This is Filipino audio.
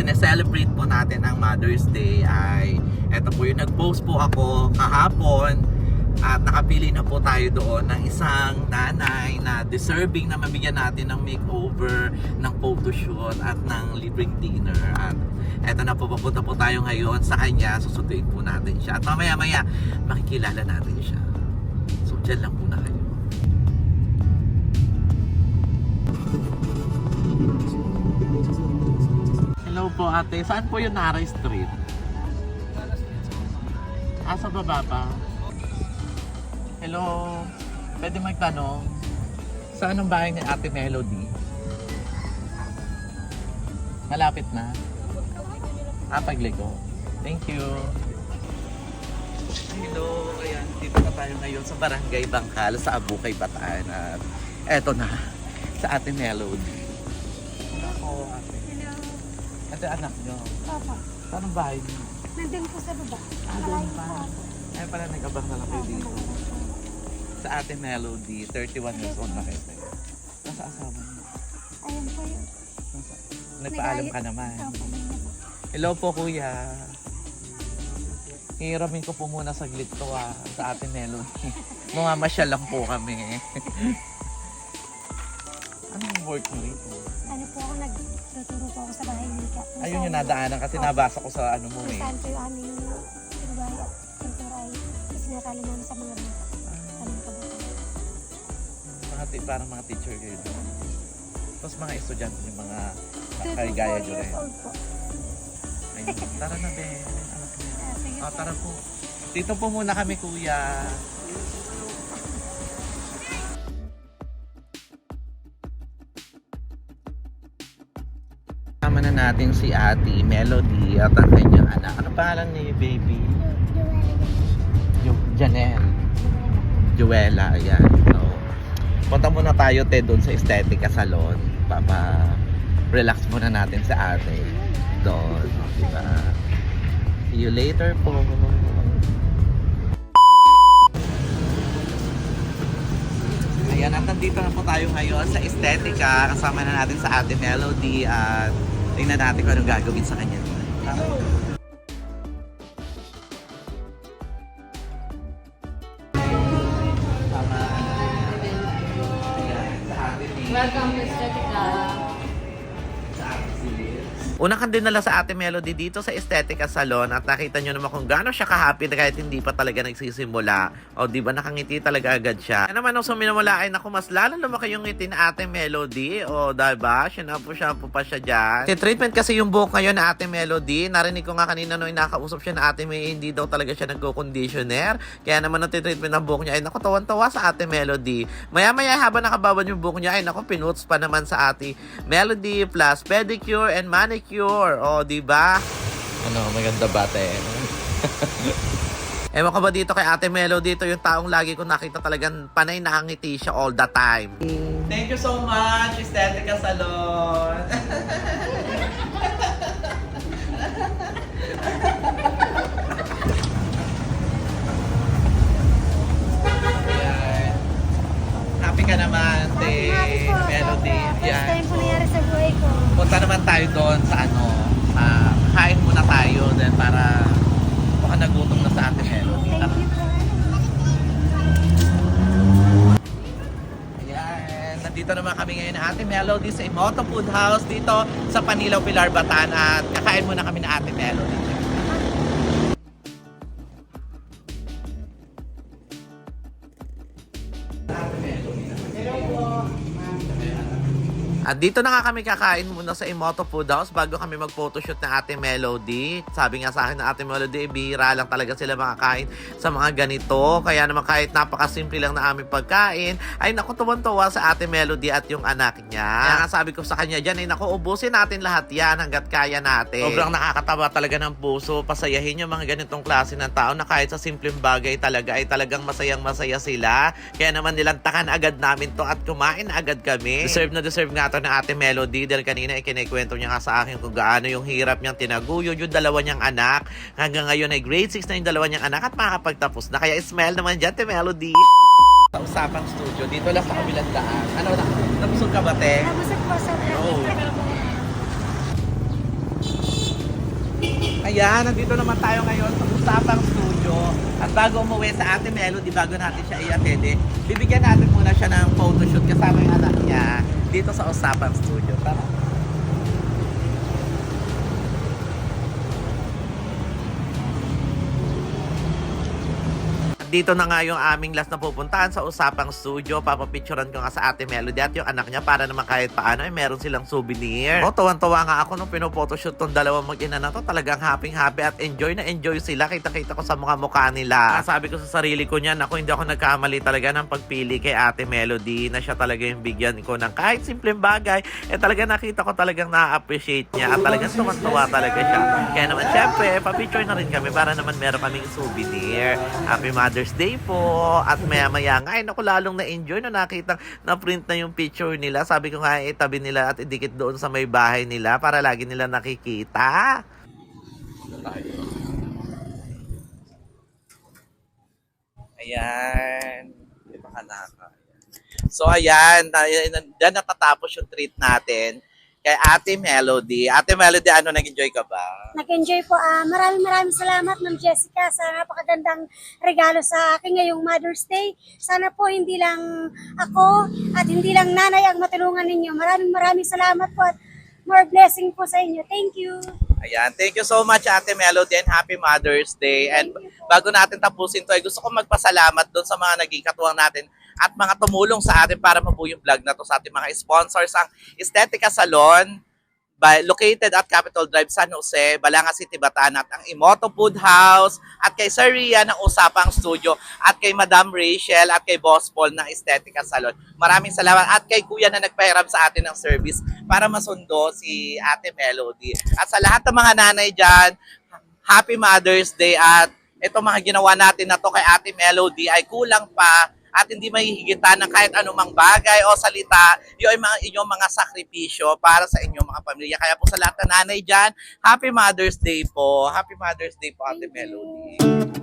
sineselebrate po natin ang Mother's Day ay eto po yung nag-post po ako kahapon at nakapili na po tayo doon ng isang nanay na deserving na mabigyan natin ng makeover, ng photoshoot at ng libreng dinner. At eto na po, papunta po tayo ngayon sa kanya. Susunduin po natin siya. At mamaya maya, makikilala natin siya. So, dyan lang po na kayo. Hello po ate, saan po yung Nara Street? Ah, sa baba pa? Hello, pwede magtanong? Saan ang bahay ni Ate Melody? Malapit na? Ah, pagliko. Thank you. Hello, ayan, dito na tayo ngayon sa Barangay Bangkal sa Abukay, Bataan. At eto na, sa Ate Melody. Ako, ate. Ate, anak nyo. Papa. Saan ang bahay niyo? Nandun po sa baba. Ah, doon pa. Ay, pala nag-abang na lang kayo dito. Sa Ate Melody, 31 years old na kayo. Nasa asawa niyo? Ayun po yun. Nasa... Nagpaalam ka naman. Hello po, kuya. Hiramin ko po muna saglit to ah, sa Ate Melody. Mamamasyal lang po kami. Anong work mo rito? Ano po ako, nagtuturo po ako sa bahay ni Ika. Kung Ayun yung saan- nadaanan kasi nabasa ko sa ano mo Kung eh. saan po yung aming bahay at kultura ay isinakali namin sa mga bata. Sa mga kabataan. Mga ti- parang mga teacher kayo doon. Tapos mga estudyante yung mga Two to kaligaya four nyo years rin. old po. Ayun. Tara na, be. Anak niya. Ah, sige Ah, po. tara po. Dito po muna kami, kuya. Natin si Ate Melody at ang kanyang anak. Ano pangalan niya baby? Ju- Janelle. Juela, ayan. So, punta muna tayo te doon sa Estetica Salon. Papa relax muna natin sa ate. Doon, diba? See you later po. Ayan, at nandito na po tayo ngayon sa Estetica. Kasama na natin sa ate Melody at tingnan natin kung anong gagawin sa kanya. Una kang dinala sa ate Melody dito sa Estetica Salon at nakita nyo naman kung gaano siya ka-happy na kahit hindi pa talaga nagsisimula. O di ba nakangiti talaga agad siya. Ano naman nung suminamula ay naku mas lalo lumaki yung ngiti na ate Melody. O diba? Shampoo-shampoo pa siya dyan. Si treatment kasi yung buhok ngayon na ate Melody. Narinig ko nga kanina nung inakausap siya na ate May hindi daw talaga siya nagko-conditioner. Kaya naman nung treatment ng buhok niya ay naku tawan-tawa sa ate Melody. Maya-maya habang nakababad yung buhok niya ay naku pinuts pa naman sa ate Melody plus pedicure and manicure. O, di ba? Ano, maganda ba, te? Ewan ko ba dito kay Ate Melo dito yung taong lagi ko nakita talagang panay nakangiti siya all the time. Thank you so much, Estetica Salon. Ate Melody sa Imoto Food House dito sa Panilaw, Pilar, Bataan at kakain muna kami na Ate Melody. At dito na nga kami kakain muna sa Imoto Food House bago kami mag-photoshoot na Ate Melody. Sabi nga sa akin na Ate Melody, eh, bihira lang talaga sila makakain sa mga ganito. Kaya naman kahit napakasimple lang na aming pagkain, ay naku tuwan-tuwa sa Ate Melody at yung anak niya. Kaya nga sabi ko sa kanya dyan, ay naku ubusin natin lahat yan hanggat kaya natin. Sobrang nakakatawa talaga ng puso. Pasayahin yung mga ganitong klase ng tao na kahit sa simpleng bagay talaga ay talagang masayang masaya sila. Kaya naman nilantakan agad namin to at kumain agad kami. Deserve na deserve nga to na Ate Melody dahil kanina ay kinikwento niya nga sa akin kung gaano yung hirap niyang tinaguyod yung dalawa niyang anak. Hanggang ngayon ay grade 6 na yung dalawa niyang anak at makakapagtapos na. Kaya smile naman dyan, Ate Melody. Sa usapang studio, dito lang sa kabilang daan. Ano, na, nabusog ka ba, te? Nabusog po sa Oo. Ayan, nandito naman tayo ngayon sa Usapang Studio. At bago umuwi sa Ate Melody, bago natin siya i-attend, eh, bibigyan natin muna siya ng photoshoot kasama yung anak niya dito sa Usapang Studio. Tara. Dito na nga yung aming last na pupuntahan sa Usapang Studio. Papapicturean ko nga sa Ate Melody at yung anak niya para naman kahit paano eh, meron silang souvenir. O, tuwan-tuwa nga ako nung pinopotoshoot tong dalawang mag-ina na to. Talagang happy-happy at enjoy na enjoy sila. Kita-kita ko sa mga mukha nila. Ah, Sabi ko sa sarili ko niyan, ako hindi ako nagkamali talaga ng pagpili kay Ate Melody na siya talaga yung bigyan ko ng kahit simpleng bagay. Eh talaga nakita ko talagang na-appreciate niya at talagang tuwan-tuwa talaga siya. Kaya naman syempre, papicture na rin kami para naman meron kaming souvenir. Happy Mother's Day po. At maya-maya nga, ay naku, lalong na-enjoy na nakita na print na yung picture nila. Sabi ko nga, itabi nila at idikit doon sa may bahay nila para lagi nila nakikita. Ayan. Ka na So ayan, ayan, dyan natatapos yung treat natin kay Ate Melody. Ate Melody, ano, nag-enjoy ka ba? Nag-enjoy po. ah maraming maraming salamat, Ma'am Jessica, sa napakagandang regalo sa akin ngayong Mother's Day. Sana po hindi lang ako at hindi lang nanay ang matulungan ninyo. Maraming maraming salamat po at more blessing po sa inyo. Thank you. Ayan, thank you so much Ate Melody and Happy Mother's Day. And bago natin tapusin to, ay gusto ko magpasalamat doon sa mga naging katuwang natin at mga tumulong sa atin para mabuo yung vlog na to sa ating mga sponsors ang Estetica Salon by, located at Capitol Drive, San Jose, Balanga City, Bataan at ang Imoto Food House at kay Sir Ria ng Usapang Studio at kay Madam Rachel at kay Boss Paul ng Estetica Salon. Maraming salamat at kay Kuya na nagpahiram sa atin ng service para masundo si Ate Melody. At sa lahat ng mga nanay dyan, Happy Mother's Day at ito mga ginawa natin na to kay Ate Melody ay kulang pa at hindi mahihigitan ng kahit anumang bagay o salita, yun ay mga inyong mga sakripisyo para sa inyong mga pamilya. Kaya po sa lahat ng nanay dyan, Happy Mother's Day po. Happy Mother's Day po, Ate. Melody.